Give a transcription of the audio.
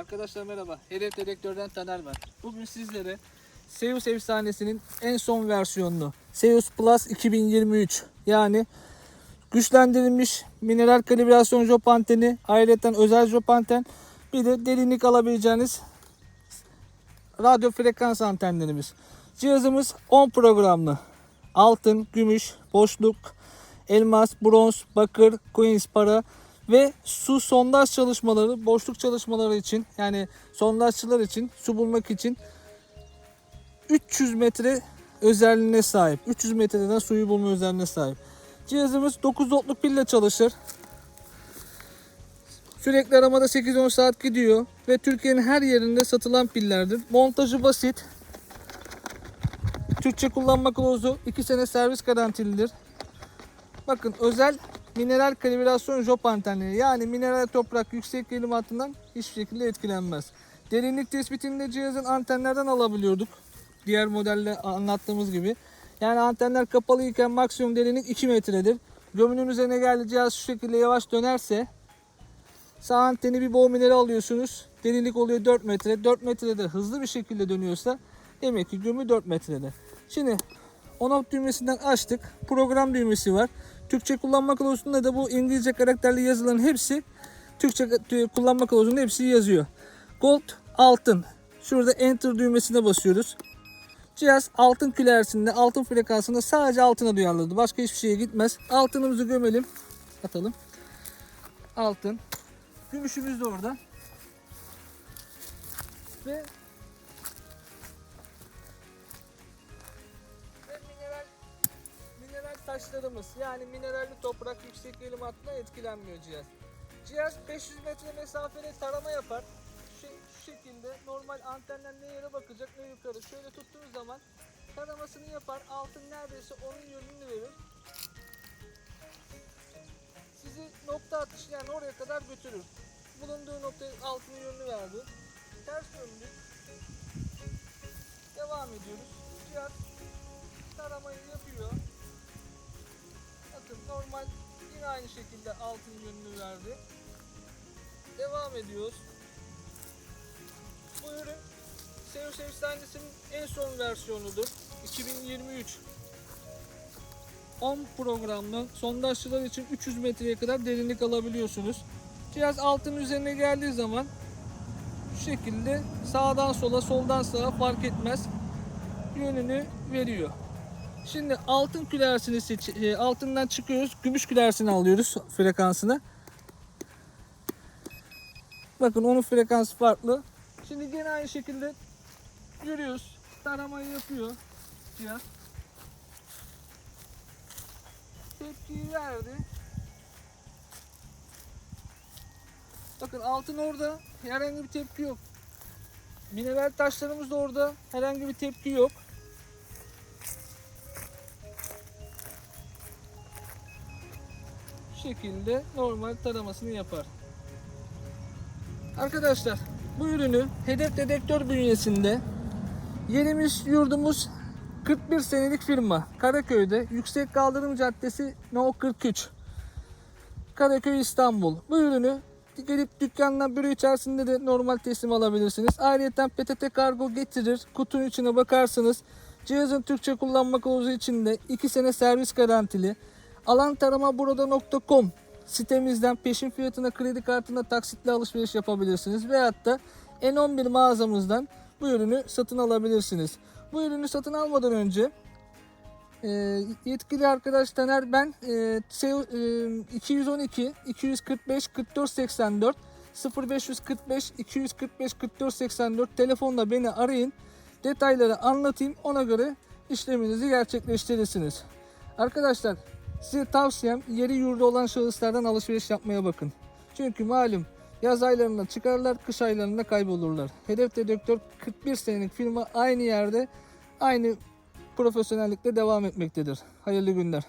Arkadaşlar merhaba. Hedef Dedektör'den Taner ben. Bugün sizlere Seus efsanesinin en son versiyonunu Seus Plus 2023 yani güçlendirilmiş mineral kalibrasyon jop anteni, ayrıca özel jop anten, bir de derinlik alabileceğiniz radyo frekans antenlerimiz. Cihazımız 10 programlı. Altın, gümüş, boşluk, elmas, bronz, bakır, coins para ve su sondaj çalışmaları, boşluk çalışmaları için yani sondajçılar için, su bulmak için 300 metre özelliğine sahip. 300 metreden suyu bulma özelliğine sahip. Cihazımız 9 voltluk pille çalışır. Sürekli aramada 8-10 saat gidiyor ve Türkiye'nin her yerinde satılan pillerdir. Montajı basit. Türkçe kullanma kılavuzu 2 sene servis garantilidir. Bakın özel mineral kalibrasyon jop antenleri yani mineral toprak yüksek gerilim hattından hiçbir şekilde etkilenmez. Derinlik tespitinde cihazın antenlerden alabiliyorduk. Diğer modelde anlattığımız gibi. Yani antenler kapalı iken maksimum derinlik 2 metredir. Gömünün üzerine geldi cihaz şu şekilde yavaş dönerse sağ anteni bir boğum ileri alıyorsunuz. Derinlik oluyor 4 metre. 4 metrede hızlı bir şekilde dönüyorsa demek ki gömü 4 metrede. Şimdi on-off düğmesinden açtık. Program düğmesi var. Türkçe kullanma kılavuzunda da bu İngilizce karakterli yazıların hepsi Türkçe kullanma kılavuzunda hepsi yazıyor. Gold altın. Şurada enter düğmesine basıyoruz. Cihaz altın külersinde, altın frekansında sadece altına duyarlıdır. Başka hiçbir şeye gitmez. Altınımızı gömelim. Atalım. Altın. Gümüşümüz de orada. Ve taşlarımız yani mineralli toprak yüksek elim hattına etkilenmiyor cihaz. Cihaz 500 metre mesafede tarama yapar. Şu, şu şekilde normal antenler ne yere bakacak ne yukarı. Şöyle tuttuğunuz zaman taramasını yapar. Altın neredeyse onun yönünü verir. Sizi nokta atışı yani oraya kadar götürür. Bulunduğu noktaya altın yönünü verdi. Ters döndük. Devam ediyoruz. Cihaz aynı şekilde altın yönünü verdi. Devam ediyoruz. Bu ürün Seus efsanesinin en son versiyonudur. 2023 10 programlı sondajçılar için 300 metreye kadar derinlik alabiliyorsunuz. Cihaz altın üzerine geldiği zaman şu şekilde sağdan sola soldan sağa fark etmez yönünü veriyor. Şimdi altın külersini seç e, altından çıkıyoruz. Gümüş külersini alıyoruz frekansını. Bakın onun frekansı farklı. Şimdi gene aynı şekilde yürüyoruz. Taramayı yapıyor cihaz. Tepkiyi verdi. Bakın altın orada herhangi bir tepki yok. Mineral taşlarımız da orada herhangi bir tepki yok. Şekilde normal taramasını yapar. Arkadaşlar bu ürünü Hedef Dedektör bünyesinde yerimiz yurdumuz 41 senelik firma Karaköy'de Yüksek Kaldırım Caddesi No 43 Karaköy İstanbul. Bu ürünü gelip dükkandan büro içerisinde de normal teslim alabilirsiniz. Ayrıca PTT kargo getirir. Kutunun içine bakarsınız. Cihazın Türkçe kullanma kılavuzu içinde 2 sene servis garantili. Alantaramaburada.com sitemizden peşin fiyatına kredi kartına taksitle alışveriş yapabilirsiniz. Veyahut da N11 mağazamızdan bu ürünü satın alabilirsiniz. Bu ürünü satın almadan önce e, yetkili arkadaş Taner ben e, 212 245 44 84 0545 245 44 84 telefonla beni arayın. Detayları anlatayım. Ona göre işleminizi gerçekleştirirsiniz. Arkadaşlar size tavsiyem yeri yurdu olan şahıslardan alışveriş yapmaya bakın. Çünkü malum yaz aylarında çıkarlar, kış aylarında kaybolurlar. Hedef Dedektör 41 senelik firma aynı yerde aynı profesyonellikle devam etmektedir. Hayırlı günler.